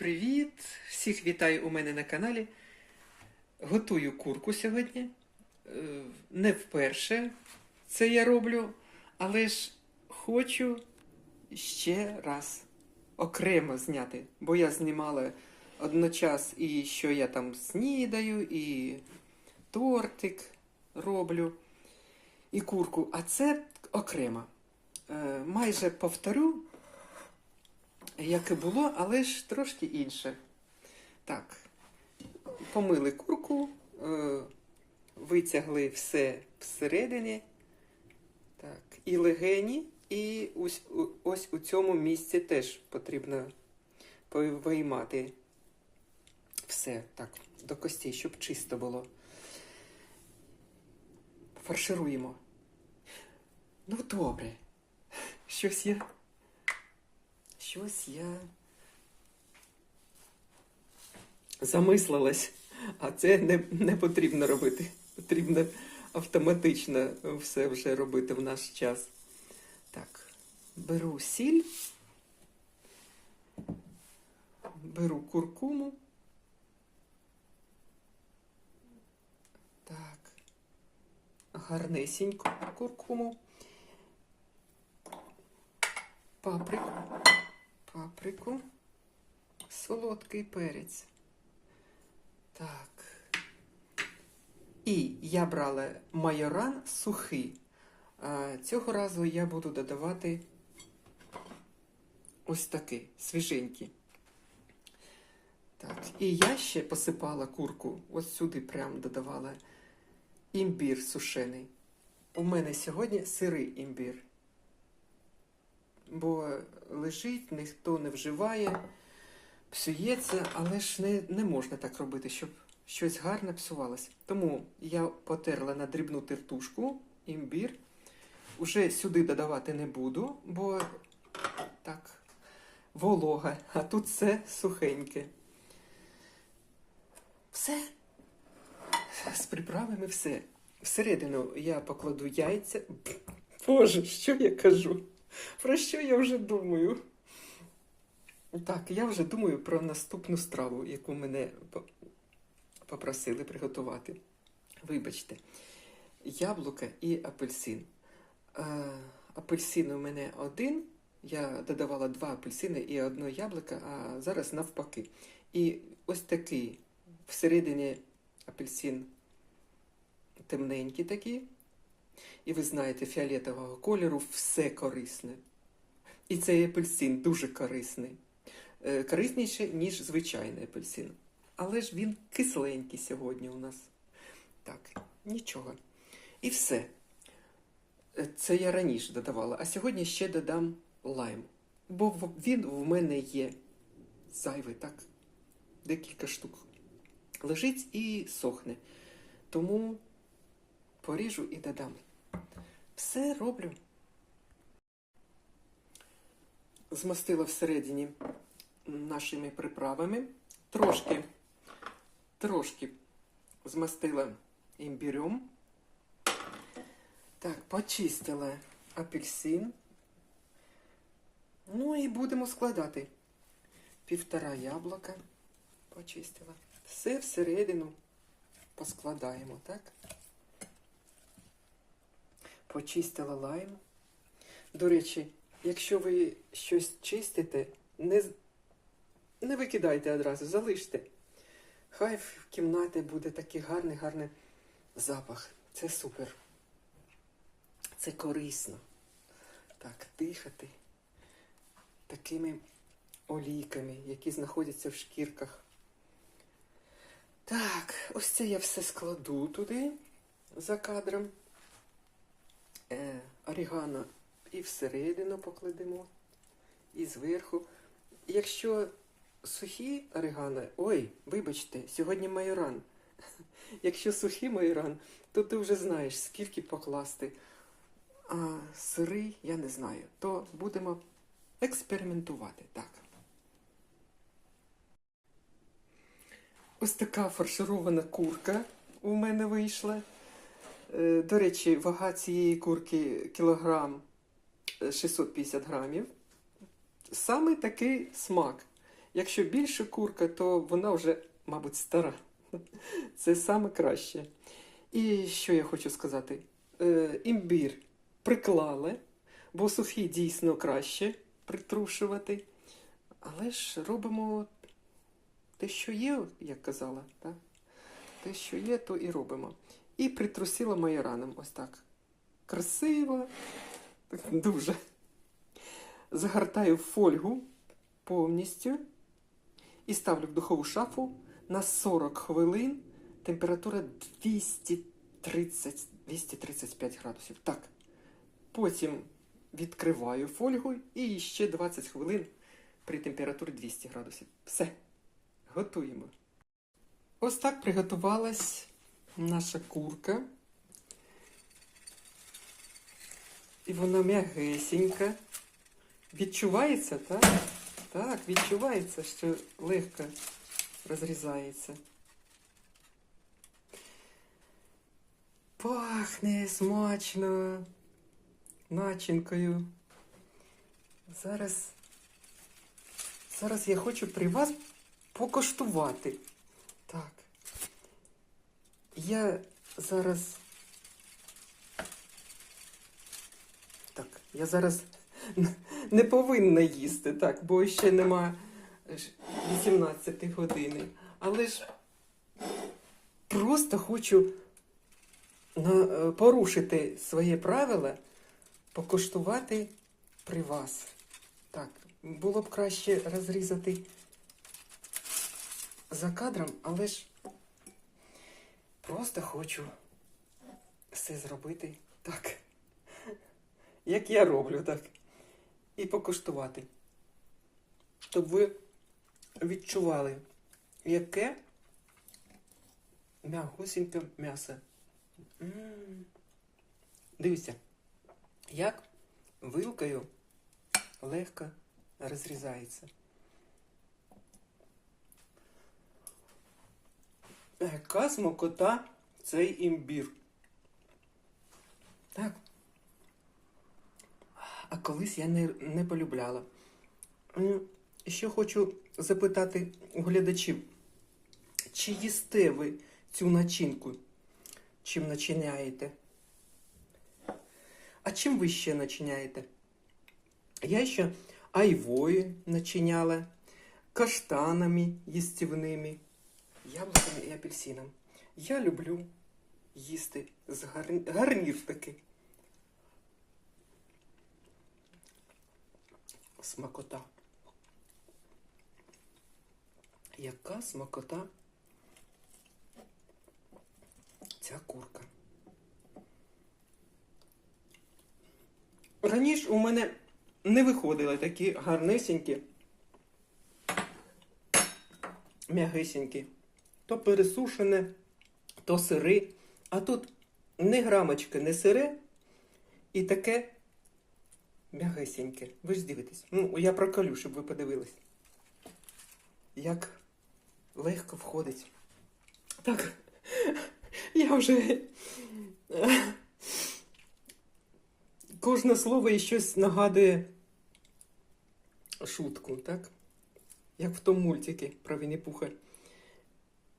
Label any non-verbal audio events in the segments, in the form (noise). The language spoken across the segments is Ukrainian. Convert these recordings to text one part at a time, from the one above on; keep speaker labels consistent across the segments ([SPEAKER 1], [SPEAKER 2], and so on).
[SPEAKER 1] Привіт! Всіх вітаю у мене на каналі. Готую курку сьогодні. Е, Не вперше це я роблю, але ж хочу ще раз окремо зняти, бо я знімала одночас і що я там снідаю, і тортик роблю, і курку, а це окремо. Е, Майже повторю як і було, але ж трошки інше. Так, помили курку, е, витягли все всередині. Так, і легені, і ось, ось у цьому місці теж потрібно виймати все так, до костей, щоб чисто було. Фаршируємо. Ну, добре. Щось я. Щось я замислилась, а це не, не потрібно робити. Потрібно автоматично все вже робити в наш час. Так, беру сіль, беру куркуму. Так, гарнесеньку куркуму. Паприку паприку, солодкий перець. Так. І я брала майоран сухий. Цього разу я буду додавати ось такий, свіженький. Так, і я ще посипала курку, ось сюди прям додавала імбір сушений. У мене сьогодні сирий імбір бо лежить, ніхто не вживає, псується, але ж не, не можна так робити, щоб щось гарне псувалося. Тому я потерла на дрібну тертушку, імбір. Уже сюди додавати не буду, бо так, волога, а тут все сухеньке. Все. З приправами все. Всередину я покладу яйця. Боже, що я кажу? Про що я вже думаю? Так, я вже думаю про наступну страву, яку мене попросили приготувати. Вибачте, яблука і апельсин. Е, апельсин у мене один. Я додавала два апельсини і одне яблуко, а зараз навпаки. І ось такий всередині апельсин темненький такий. І ви знаєте, фіолетового кольору все корисне. І цей апельсин дуже корисний. Е, Корисніше, ніж звичайний апельсин. Але ж він кисленький сьогодні у нас. Так, нічого. І все. Е, Це я раніше додавала, а сьогодні ще додам лайм. Бо він в мене є зайвий, так? Декілька штук. Лежить і сохне. Тому поріжу і додам. Все роблю. Змастила всередині нашими приправами. Трошки, трошки змастила імбірем. Так, почистила апельсин. Ну і будемо складати. Півтора яблука почистила. Все всередину поскладаємо, так? Почистила лайм. До речі, якщо ви щось чистите, не, не викидайте одразу, залиште. Хай в кімнаті буде такий гарний, гарний запах. Це супер. Це корисно. Так, дихати такими олійками, які знаходяться в шкірках. Так, ось це я все складу туди за кадром орігано і всередину покладемо, і зверху. Якщо сухі орегано, ой, вибачте, сьогодні майоран. (laughs) Якщо сухий майоран, то ти вже знаєш, скільки покласти. А сирий, я не знаю. То будемо експериментувати. Так. Ось така фарширована курка у мене вийшла. Е, До речі, вага цієї курки кілограм е, 650 грамів. Саме такий смак. Якщо більше курка, то вона вже, мабуть, стара. (laughs) Це саме краще. І що я хочу сказати? Е, імбір приклали, бо сухий дійсно краще притрушувати. Але ж робимо те, що є, як казала. Так? Те, що є, то і робимо. І притрусила майораном. Ось так. Красиво. Дуже. Загортаю фольгу повністю і ставлю в духову шафу на 40 хвилин. Температура 230, 235 градусів. Так. Потім відкриваю фольгу і ще 20 хвилин при температурі 200 градусів. Все. Готуємо. Ось так приготувалась наша курка. І вона м'ягесенька. Відчувається, так? Так, відчувається, що легко розрізається. Пахне смачно начинкою. Зараз. Зараз я хочу при вас покоштувати. Так. Я зараз. Так, я зараз (laughs) не повинна їсти, так, бо ще нема ж 18 години. Але ж просто хочу е, порушити своє правило, покуштувати при вас. Так, було б краще розрізати за кадром, але ж просто хочу все зробити так, як я роблю, так. І покуштувати. Щоб ви відчували, яке м'ягусіньке м'ясо. Дивіться, як вилкою легко розрізається. Яка смакота цей імбір. Так. А колись я не, не полюбляла. Ще хочу запитати у глядачів, чи їсте ви цю начинку? Чим начиняєте? А чим ви ще начиняєте? Я ще айвою начиняла, каштанами їстівними, яблуками і апельсином. Я люблю їсти з гарні... гарнір такий. Смакота. Яка смакота ця курка. Раніше у мене не виходили такі гарнисінькі, м'ягисінькі. То пересушене, то сири. А тут не грамочки, не сире і таке м'ягисіньке. Ви ж дивитесь. Ну, я проколю, щоб ви подивились. Як легко входить. Так, я вже. Кожне слово і щось нагадує шутку, так? Як в тому мультикі про Вінні-Пуха.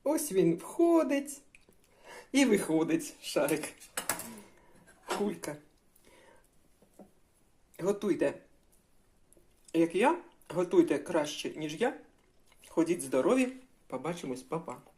[SPEAKER 1] Ось він входить і виходить шарик. Кулька. Готуйте, як я, готуйте краще, ніж я. Ходіть здорові, побачимось, па-па.